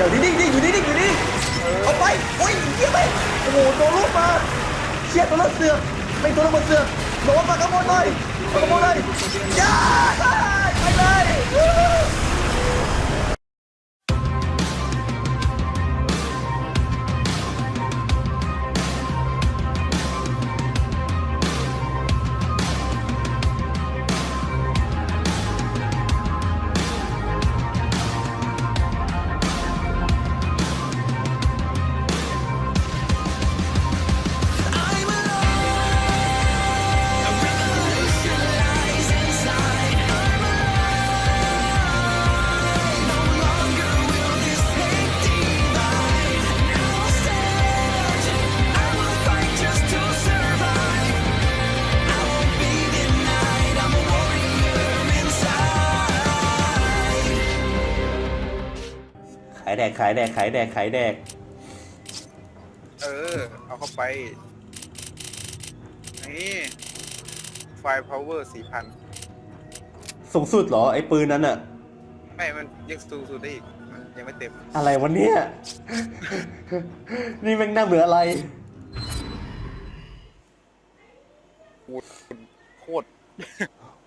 ดี๋ยวนิ่งๆดิอยู่นิ่งๆอยู่นิ่งๆเอาไปโอ้ยเชี่ยไปโอ้โหตัวลูกมาเชี่ยตัวลูกเสือกไม่ตัวลูกมันเสือกโดนมากระโมยเลยมากระโมยเลยย่าไปเลย ขายแดกขายแดกขายแดกขายแดก เออ เอาเข้าไป นี่ไฟ power สี่พันสูงสุดเหรอไอ้ปืนนั้นอะไม่ มันยังสูงสุดได้อีกมันยังไม่เต็ม อะไรวันเนี้ย นี่แม่งน่าเบื่ออะไร โคตร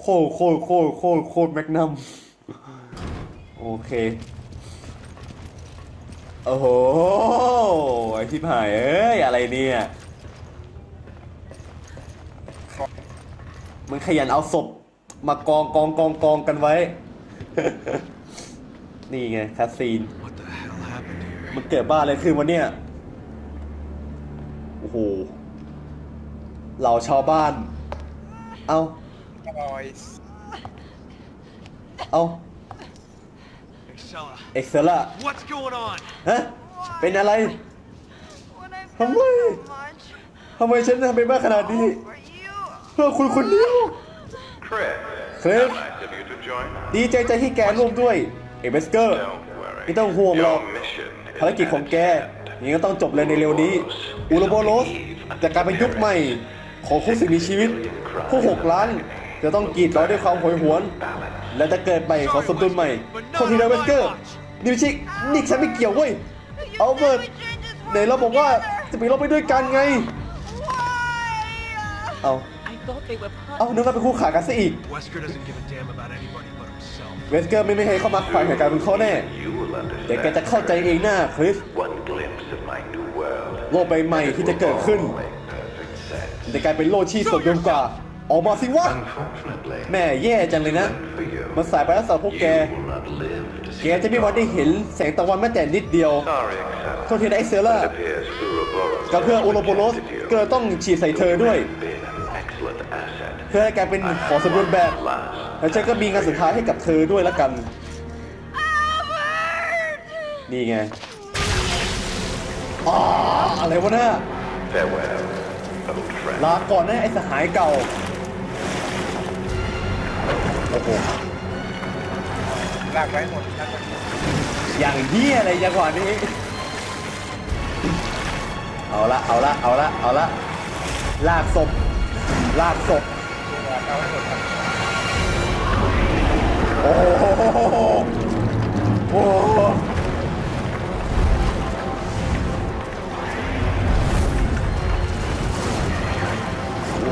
โคตรโคตรโคตรโคตรโคตรแมกนัม โอเค โอ้โห ไอที่ผายเอ้ย อะไรเนี่ย มันขยันเอาศพมากองกองกองกองกันไว้ นี่ไงคาซีน What the hell happened here? มันเกิดบ้าอะไรขึ้นวะเนี่ย โอ้โห เหล่าชาวบ้าน เอาบอยเอา Excella, เอ็กเซล่า what's going on? ฮะเป็นอะไร When I've Không done ơi. so much ทำไมฉันทำไปมากขนาดนี้ for you. เพื่อคุณคนเดียว Chris, เคลฟ nice of you to join us. ดีใจใจที่แกร่วมด้วย เอเบสเกอร์ Don't worry. ไม่ต้องห่วงหรอก Your mission is ภารกิจของแก at its ยังต้องจบเลยในเร็วนี้ อูโรโบโรสจะกลายเป็นยุคใหม่ ของผู้สิ่งมีชีวิต ผู้หกล้าน จะต้องกรีดร้อยด้วยความโหยหวน และจะเกิดใหม่ของสมดุลใหม่โทษทีนะเวสเกอร์นี่ไม่ใช่นี่ฉันไม่เกี่ยวเว้ย You เอาเบิร์ said ด we change this ไหนเราบอกว่า together. จะไปรบไปด้วยกันไง Why? เอา I thought they were เอานึกว่าเป็นคู่ขากันซะอีก Wesker doesn't give a damn about anybody but himself. เวสเกอร์ไม่ไม่ให้เข้ามาฝ่ายแห่งการเป็นเขาแน่ You will แต่แก understand จะเข้าใจเองหน้าคริส one glimpse of my new world. โลกใบใหม่ที่จะเกิดขึ้น Make perfect sense. จะกลายเป็นโลกที่สดยงกว่า ออกมาสิวะ Unfortunately, แม่แย่จังเลยนะ for you, มันสายไปแล้วสำหรับพวกแก you will not live to แก see จะไม่มีวันได้เห็นแสงตะวันแม้แต่นิดเดียว Sorry, โท Excella. ษทีนะเอ็กเซล่า It appears Ouroboros กับเพื่อโอโลโปโลส rejected you. ก็เลยต้องฉีดใส่เธอด้วย Been an excellent asset. เพื่อให้แกเป็นของสมบูรณ์แบบ Last, แล้วฉันก็มีงานสุดท้ายให้กับเธอด้วยละกัน นี่ไงอ๋ออะไรวะเนี่ย farewell, old friend. ลาก่อนนะไอ้สหายเก่าโอ้โหลากไว้หมดลากไว้หมดอย่างเหี้ยอะไรจังหวะนี้ เอาละเอาละเอาละเอาละลากศพลากศพลากเอาให้หมดครับโอ้โหโอ้โห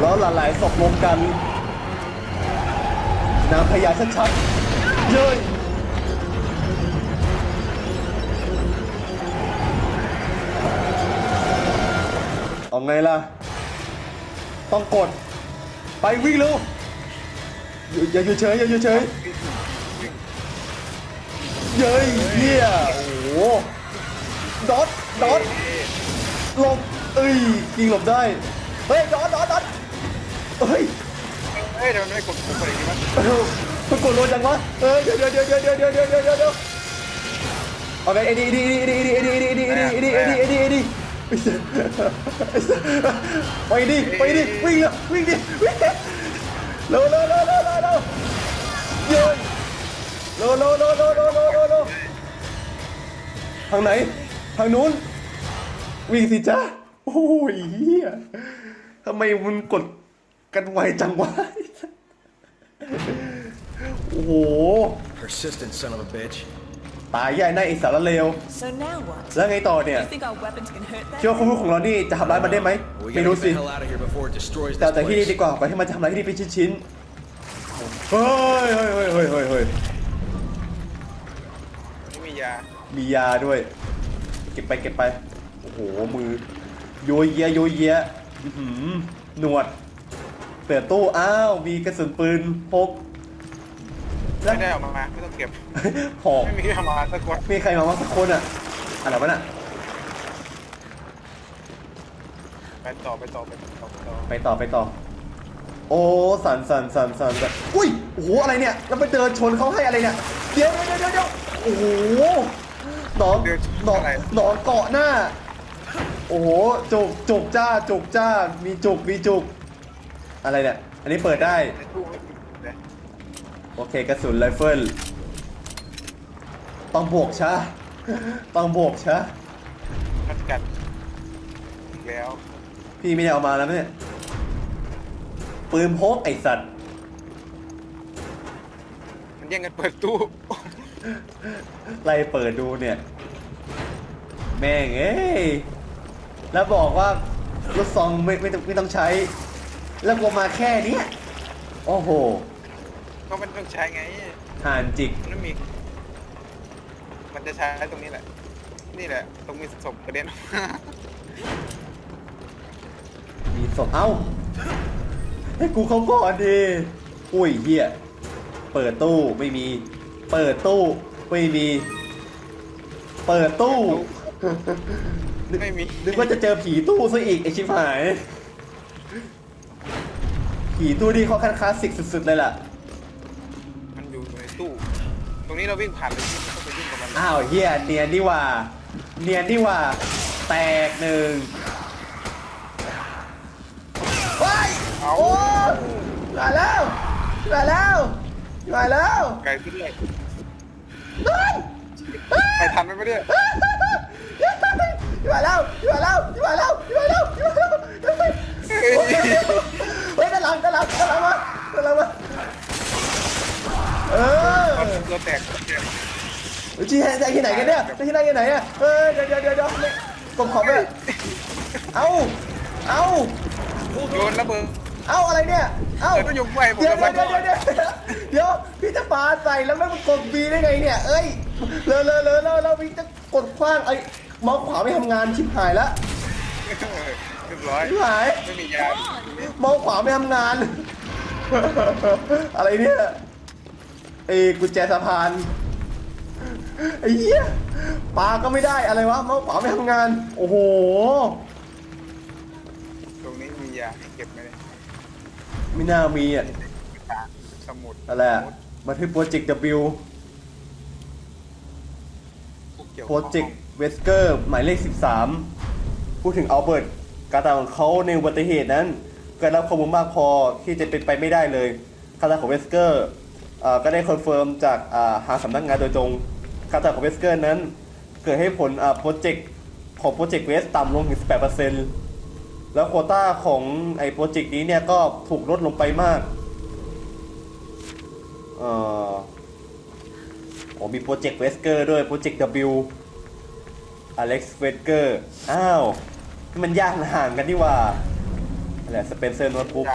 แล้วหลายๆศพรวมกัน นางพญาชัดๆเย้ยเอาไงล่ะ ต้องกด ไปวิ่งเร็วอย่าอยู่เฉยอย่าอยู่เฉยเย้ยเฮียโอ้โหดอทดอทหลบเอ้ยยิงหลบได้ เฮ้ยดอทดอทดอทเฮ้ย เฮ้ยทำไมไม่กดกดอะไรดีวะเอ้ามันกดโลจังวะเอ้ยเดี๋ยวเดี๋ยวเดี๋ยวเดี๋ยวเดี๋ยวเดี๋ยวเดี๋ยวเดี๋ยวเดี๋ยวเอาไปเอ็ดีเอ็ดีเอ็ดีเอ็ดีเอ็ดีเอ็ดีเอ็ดีเอ็ดีเอ็ดีเอ็ดดี้เอดีไปดิไปดิวิ่งเลยวิ่งดิวิ่งเร็วเร็วเร็วเร็วเร็วเร็วเย้ยเร็วเร็วเร็วเร็วเร็วเร็วเร็วเร็วทางไหนทางนู้นวิ่งสิจ้าโอ้ยเฮียทำไมมันกดกันไวจังวะ โอ้โห Persistent son of a bitch. ตายใหญ่ในไอสารเลว So now what? แล้วไงต่อเนี่ย You think our weapons can hurt คิด that? ว่าคุณลูกของเรานี่จะทำร้ายมันได้ไหม We ไม่ gotta รู้ get สิ the hell out of here before it destroys แต่ this แต่ที่นี่ place. ดีกว่าก่อนที่มันจะทำร้ายที่นี่เป็นชิ้นๆเฮ้ยเฮ้ยเฮ้ยเฮ้ยเฮ้ยเฮ้ยไม่มียามียาด้วย เก็บไปเก็บไป โอ้โห มือ โยยเยะโยยเยะอื้อหือหนวด เปิดตู้ อ้าว มีกระสุนปืนพก ไม่ได้เออกมา ไม่ต้องเก็บ หอกไม่มีเอามาสักคนมีใครมาว่าสักคนอะอะไรวะน่ะ ไปต่อไปต่อไปต่อไปต่อไปต่อไปต่อ โอ้สันสันสันสันสันอุ้ยโอ้โหอะไรเนี่ยแล้วไปเดินชนเขาให้อะไรเนี่ยเดี๋ยวเดี๋ยวเดี๋ยวเดี๋ยวโอ้โหหนอนหนอนหนอนเกาะหน้า โอ้โหจุกจุกจ้าจุกจ้ามีจุกมีจุก อะไรเนี่ย อันนี้เปิดได้ ในตู้ไม่มีเลย โอเคกระสุนไรเฟิลต้องบวกช้าต้องบวกช้าราชการอีกแล้วพี่ไม่ได้เอามาแล้วเนี่ยปืนพกไอสัตว์มันแย่งกันเปิดตู้ไล่เปิดดูเนี่ย แม่งเอ้ยแล้วบอกว่าลูกซองไม่ไม่ต้องไม่ต้องใช้ แล้วกูมาแค่เนี้ยโอ้โห ก็มันต้องใช้ไง ห่านจิก มันไม่มี มันจะใช้ตรงนี้แหละ นี่แหละ ตรงมีศพกระเด็นออกมามีศพเอ้าให้กูเข้าก่อนดิอุ้ยเฮียเปิดตู้ไม่มี เปิดตู้ไม่มี เปิดตู้ไม่มีนึกว่าจะเจอผีตู้ซะอีกไอชิบหาย ผีตู้นี่เขาคันคลาสสิกสุดๆเลยล่ะมันอยู่ในตู้ต รงนี้เราวิ่งผ่านเลยไม่ต้องไปยุ่งกับมันอ้าวเฮียเนียนนี่หว่า เนียนนี่หว่า แตกหนึ่งว้ายเอาโอ้มาแล้วมาแล้วมาแล้วไกลขึ้นเลยนั่นไปทันไหมไม่ได้มาแล้วมาแล้วมาแล้วมาแล้วมาแล้วเฮ้ยด้านหลังด้านหลังด้านหลังมาด้านหลังมา เออตัวแตกที่ไหนที่ไหนกันเนี่ยที่ไหนกันไหนอะเออเดี๋ยวเดี๋ยวเดี๋ยวกบขอบไปเอาเอาโยนระเบิดเอาอะไรเนี่ย เอาเออต้องยกไฟผมเดี๋ยวเดี๋ยวเดี๋ยวเดี๋ยวเดี๋ยวพี่จะปาใส่แล้วไม่มากดบีได้ไงเนี่ย เอ้ยเลอะเลอะเลอะเลอะแล้วพี่จะกดคว้างไอ้มาส์ขวาไม่ทำงานชิบหายล้วเรียบร้อยหายไม่มียามาส์ขวาไม่ทำงาน อะไรเนี่ย ไอ้กุญแจสะพานไอ้เหี้ยปาก็ไม่ได้อะไรวะเมาส์ขวาไม่ทำงาน โอ้โห ตรงนี้มียาให้เก็บไหมเนี่ยไม่น่ามีอะสมุดอะไรอะมาที่โปรเจกต์ W กี่ยวโปรเจกต์เวสเกอร์หมายเลข 13 พูดถึงอัลเบิร์ตการตายของเขาในอุบัติเหตุนั้นเกิดรับข้อมูลมากพอที่จะเป็นไปไม่ได้เลยการตายของเวสเกอร์อ่า ก็ได้คอนเฟิร์มจากหางสำนักงานโดยตรงการตายของเวสเกอร์นั้น เกิดให้ผลโปรเจกต์ของโปรเจกต์เวสต่ำลงถึง 18%แล้วโควต้าของไอ้โปรเจกต์นี้เนี่ยก็ถูกลดลงไปมากเออโอ้มีโปรเจกต์เวสเกอร์ด้วยโปรเจกต์ W อเล็กซ์เวสเกอร์ อ้าว มันยากห่างกันนี่ว่าอะไรสเปนเซอร์โน้ตบุ๊ก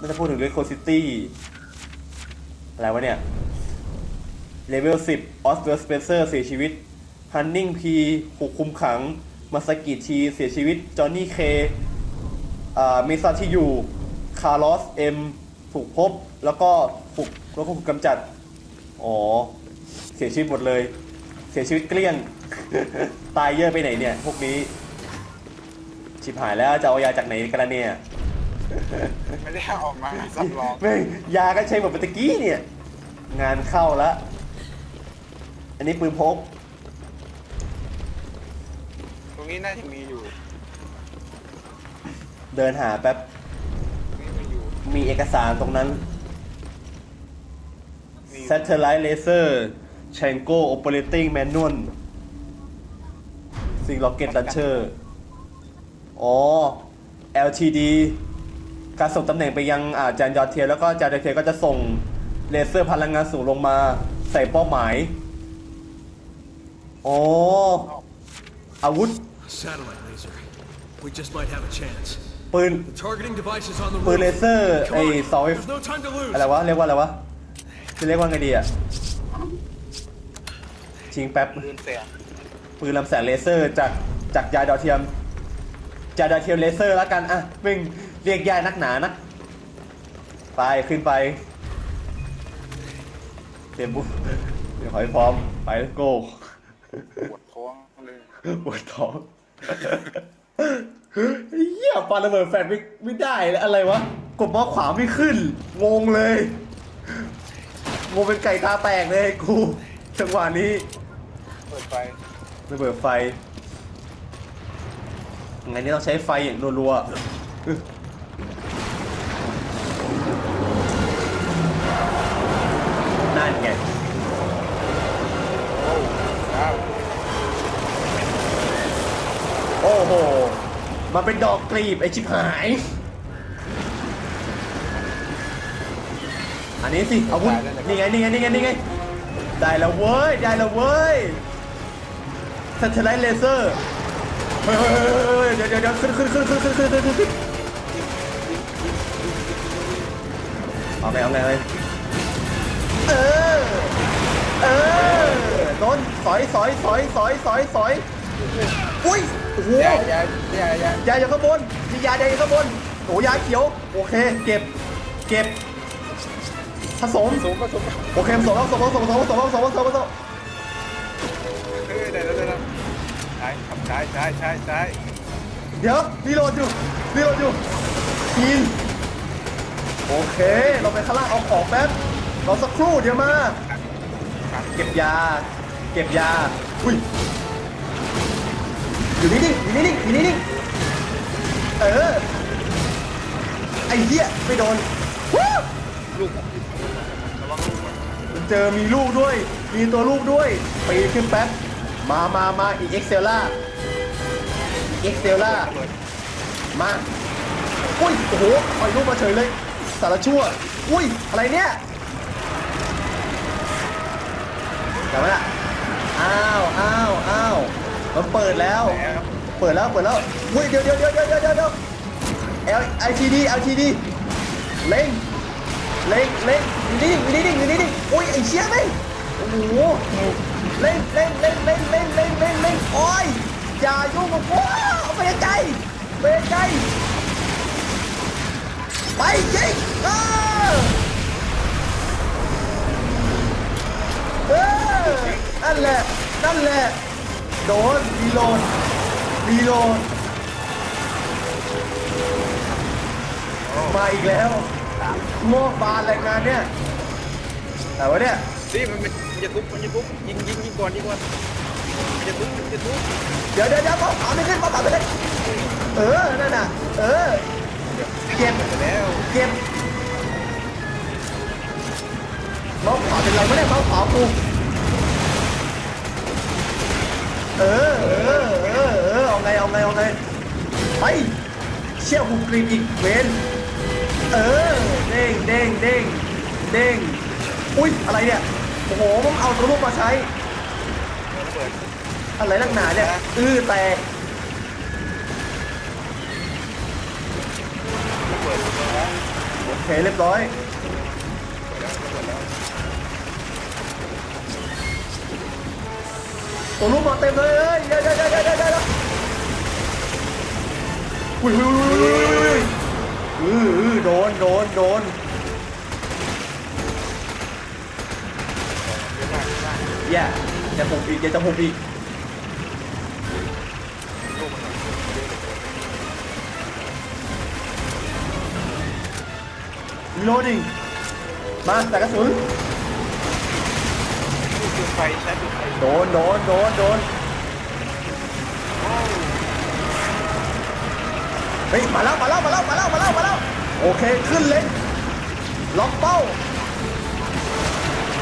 น่าจะพูดถึงเรื่องโคซิตี้อะไรวะเนี่ยเลเวล10ออสเตอร์สเปนเซอร์เสียชีวิตฮันนิงพีถูกคุมขังมาสกิทีเสียชีวิต จอห์นนี่เคอเมซาที่อยู่คาร์ลอสเอ็มถูกพบแล้วก็ถูกแล้วก็ถูกกำจัด อ๋อ เสียชีวิตหมดเลย เสียชีวิตเกลี้ยง ตายเยอะไปไหนเนี่ย พวกนี้ ชิบหายแล้วจะเอายาจากไหนกันล่ะเนี่ย ไม่ได้เอาออกมาสำรองแม่งยาก็ใช้หมดไปตะกี้เนี่ย งานเข้าละอันนี้ปืนพก ตรงนี้น่าจะมีอยู่เดินหาแป๊บ ตรงนี้มีอยู่มีเอกสารตรงนั้น มีอยู่ Satellite Laser Chango Operating Manual ซิง Rocket Launcher อ๋อ LTD การส่งตำแหน่งไปยังอาจานยอดเทียนแล้วก็จานยอดเทียนก็จะส่งเลเซอร์พลังงานสูงลงมาใส่เป้าหมายอ๋ออาวุธ Satellite laser. We just might have a chance. ปืน The targeting device is on the ปืน roof. เลเซอร์ Come ไอ้ on, เสาไฟ there's no time to lose. อะไรวะเรียกว่าอะไรวะจะเรียกว่าไงดีอะชิงแป๊บ ปืนเสียงปืนลำแสงเลเซอร์จากจากยาดาวเทียมยาดาวเทียมเลเซอร์แล้วกันอะมึง เรียกยานักหนานะ ไปขึ้นไป เตรียมบุเดี๋ยวขอให้พร้อม ไปโก้ปวดท้องเลยปวดท้องเหี้ยปาระเบิดแฟนไม่ไม่ได้แล้วอะไรวะ กดเมาส์ขวาไม่ขึ้น งงเลย งงเป็นไก่ตาแตกเลยกู จังหวะนี้ เปิดไฟระเบิดไฟไงนี่ต้องใช้ไฟอย่างรัวๆานไงโอ้โห มาเป็นดอกกลีบไอชิบหาย อันนี้สิอาวุธนี่ไงนี่ไงนี่ไงนี่ไง ได้แล้วเว้ย ได้แล้วเว้ยสัตว์ไลท์เลเซอร์ เฮ้ยเดี๋ยวเดี๋ยวขึ้นขึ้นขึ้นขึ้นขึ้นขึ้นขึ้นเอาไงเอาไงเลย เออ เออโดนสอยสอยสอยสอยสอยสอยอุ้ยโอ้โหยายายายายาอยู่ข้างบนมียาแดงอยู่ข้างบนโอ้ยาเขียว โอเค เก็บ เก็บ ผสม สูงก็สูงโอเคผสมแล้วผสมผสมผสมผสมผสมผสมผสมเฮ้ยได้แล้วได้แล้วใช่ขับใช่ใช่ใช่ใช่เดี๋ยวรีโหลดอยู่รีโหลดอยู่กินโอเค เราไปข้างล่างเอาของแป๊บ ราสักครู่เดี๋ยวมา เก็บยา เก็บยา อุ้ย อยู่นิ่งๆอยู่นิ่งๆอยู่นิ่งๆเออ ไอ้เหี้ยไม่โดนลูกมันเจอมีลูกด้วย มีตัวลูกด้วยปีนขึ้นแป๊บ มามามาอีกเอ็กเซลล่าเอ็กเซลล่า มา อุ้ย โอ้โหปล่อยลูกมาเฉยเลย สารชั่ว อุ้ย อะไรเนี่ย กลับมาละอ้าวอ้าวอ้าวมันเปิดแล้วแล้ว เปิดแล้วเปิดแล้วอุ้ยเดี๋ยวเดี๋ยวเดี๋ยวเดี๋ยวเดี๋ยวเดี๋ยว L I T D L T D เล็งเล็งเล็งอยู่นี่อยู่นี่อยู่นี่นี่อุ้ยไอ้เชี่ยแม่งโอ้โหเล็งเล็งเล็งเล็งเล็งเล็งเล็งเล็งโอ้ยอย่ายุ่งกับกูเอาไปไกลไปไกลไปยิงเออเออนั่นแหละ นั่น แหละ โดนรีโหลดรีโหลดมาอีกแล้วโม่บานรายงานเนี่ยแต่ว่าเนี่ยนี่มันมันจะทุบมันจะทุบยิงยิงยิงก่อนยิงก่อนมันจะทุบมันจะทุบเดี๋ยวเดี๋ยวเดี๋ยวเป้าขวาไม่ขึ้นเป้าขวาไม่ขึ้นเออนั่นน่ะ เออเก็บไปแล้วเก็บเมาส์ขวาเป็นไรไม่ได้เมาส์ขวากู เออเออเออเออเอาไงเอาไงเอาไงไปเชี่ยวกูกรีดอีกเวนเออเด้งเด้งเด้งเด้งอุ้ยอะไรเนี่ยโอ้โหมึงเอาตัวลูกมาใช้อะไรนักหนาเนี่ยอื้อแตกระเบิดแล้วโอเคเรียบร้อย ตัวลูกมาเต็มเลยเฮ้ยเฮ้ยเฮ้ยเฮ้ยเฮ้ยเฮ้ยเฮ้ยเฮ้ยเฮ้ยเฮ้ยเฮ้ยเฮ้ยอืออือโดนโดนโดนอย่าอย่าหุบอีกอย่าจะหุบอีกรีโหลดดิ้งมาแต่กระสุน ลูกปืนไฟใช้ปืนไฟโดนโดนโดนโดนเฮ้ยมาแล้วมาแล้วมาแล้วมาแล้วมาแล้วมาแล้วโอเคขึ้นเลยล็อกเป้า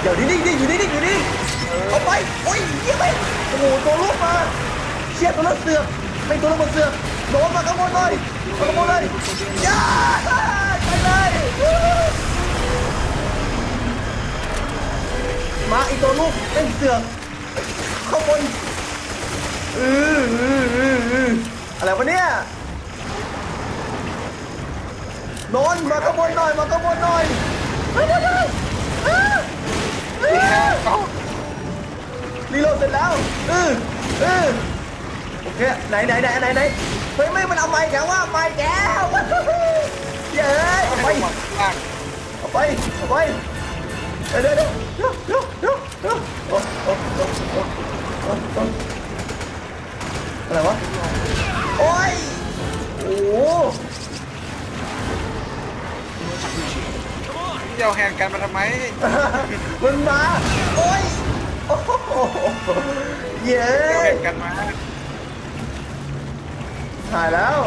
เดี๋ยวนิ่งๆดิอยู่นิ่งๆอยู่นิ่งเอาไปโอ้ยเยี่ยไปโอ้โหตัวลูกมาเชี่ยตัวลูกเสือกไม่ตัวลูกมันเสือกโดนมาข้างบนเลยมาข้างบนเลยย่าไปเลย มาอีกตัวลูกเล่นเสือกข้างบนอืออืออืออืออะไรวะเนี่ยนอนมาข้างบนหน่อยมาข้างบนหน่อยเฮ้ยเดี๋ยวเดี๋ยวอ้าอ้าเอ้ารีโหลดเสร็จแล้วเออเออโอเคไหนไหนไหนไหนไหนเฮ้ยไม่มันเอาไม้แกว่าไม้แกวเย้ยเอาไปเอาไปเอาไป เดี๋ยวเดี๋ยวเดี๋ยวเดี๋ยวเดี๋ยวเดี๋ยวเอ้โอ้โอ้โอ้โอ้โอ้อะไรวะ โอ้ย โอ้โหเดี่ยวแหนกันมาทำไม มันมา โอ้ย โอ้โหเย้เดี่ยวแหนกันมาถ่ายแล้ว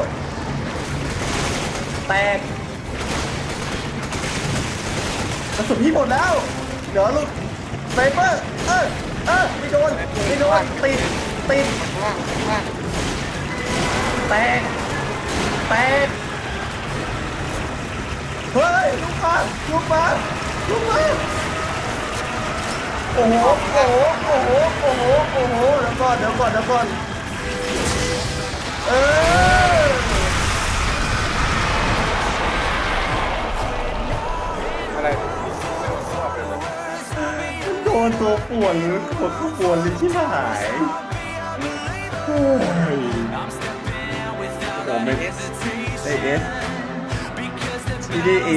แตก กระสุนพี่หมดแล้วเดี๋ยวลูกไซเปอร์เออเออไม่โดนไม่โดนติดติดล่างล่างแตกแตกเฮ้ยลูกมาลูกมาลูกมาโอ้โหโอ้โหโอ้โหโอ้โหโอ้โหเดี๋ยวก่อนเดี๋ยวก่อนเดี๋ยวก่อนเออ โดนตัวปวดหรือตัวขบวดหรือที่หายเฮ้ยผมเป็นเอสไอเอสไม่ได้เอ